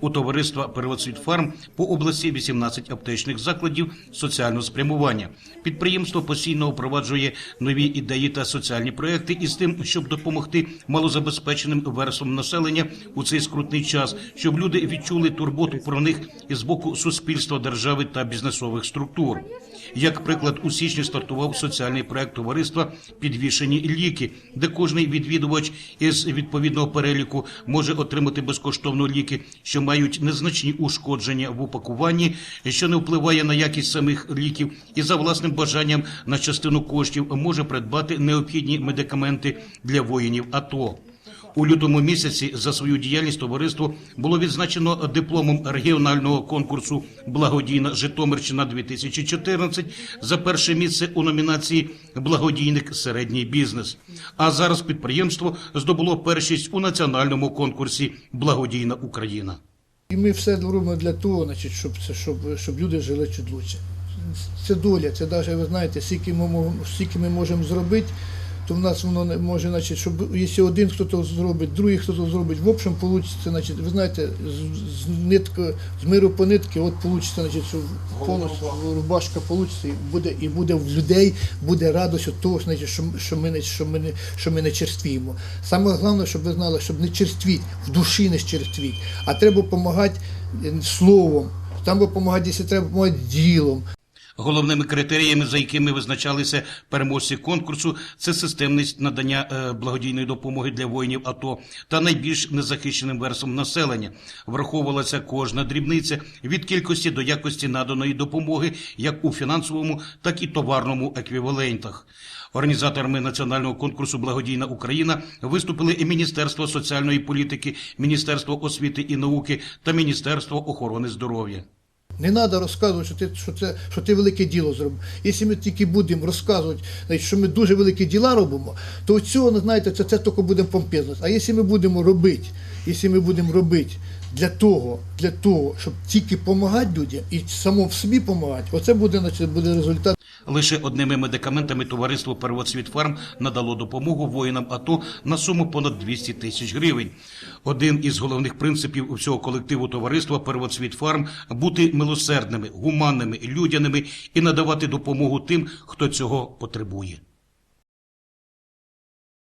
У товариства «Первоцвітфарм» по області 18 аптечних закладів соціального спрямування. Підприємство постійно впроваджує нові ідеї та соціальні проекти із тим, щоб допомогти малозабезпеченим верствам населення у цей скрутний час, щоб люди відчули турботу про них із боку суспільства, держави та бізнесових структур. Як приклад, у січні стартував соціальний проект товариства Підвішені ліки, де кожний відвідувач із відповідного переліку може отримати безкоштовно ліки, що мають незначні ушкодження в упакуванні, що не впливає на якість самих ліків, і за власним бажанням на частину коштів може придбати необхідні медикаменти для воїнів АТО. У лютому місяці за свою діяльність товариство було відзначено дипломом регіонального конкурсу Благодійна Житомирщина 2014 за перше місце у номінації Благодійник середній бізнес. А зараз підприємство здобуло першість у національному конкурсі Благодійна Україна. І ми все робимо для того, значить, щоб, щоб, щоб люди жили чуть лучше. Це доля, це навіть, ви знаєте, скільки ми, скільки ми можемо зробити, то в нас воно не може, значить, щоб якщо один хтось зробить, другий хтось зробить, в общем вийде, значить, ви знаєте, з, з нитки, з миру по нитки, от вийде, значить, що повністю рубашка вийде, і буде, і буде в людей, буде радость від того, значить, що, що, ми не, що, ми не, що ми не черствіємо. Саме головне, щоб ви знали, щоб не черствіть, в душі не черствіть, а треба допомагати словом, там допомагати, якщо треба допомагати ділом. Головними критеріями, за якими визначалися переможці конкурсу, це системність надання е, благодійної допомоги для воїнів АТО та найбільш незахищеним верствам населення. Враховувалася кожна дрібниця від кількості до якості наданої допомоги, як у фінансовому, так і товарному еквівалентах. Організаторами національного конкурсу Благодійна Україна виступили і Міністерство соціальної політики, Міністерство освіти і науки та Міністерство охорони здоров'я. Не треба розказувати, що ти, що, це, що ти велике діло зробив. Якщо ми тільки будемо розказувати, що ми дуже великі діла робимо, то цього, знаєте, це, це тільки буде помпезувати. А якщо ми будемо робити, якщо ми будемо робити для того, для того, щоб тільки допомагати людям і самому собі допомагати, оце буде, значить, буде результат. Лише одними медикаментами товариство «Первоцвітфарм» надало допомогу воїнам АТО на суму понад 200 тисяч гривень. Один із головних принципів всього колективу товариства «Первоцвітфарм» – бути милосердними, гуманними, людяними і надавати допомогу тим, хто цього потребує.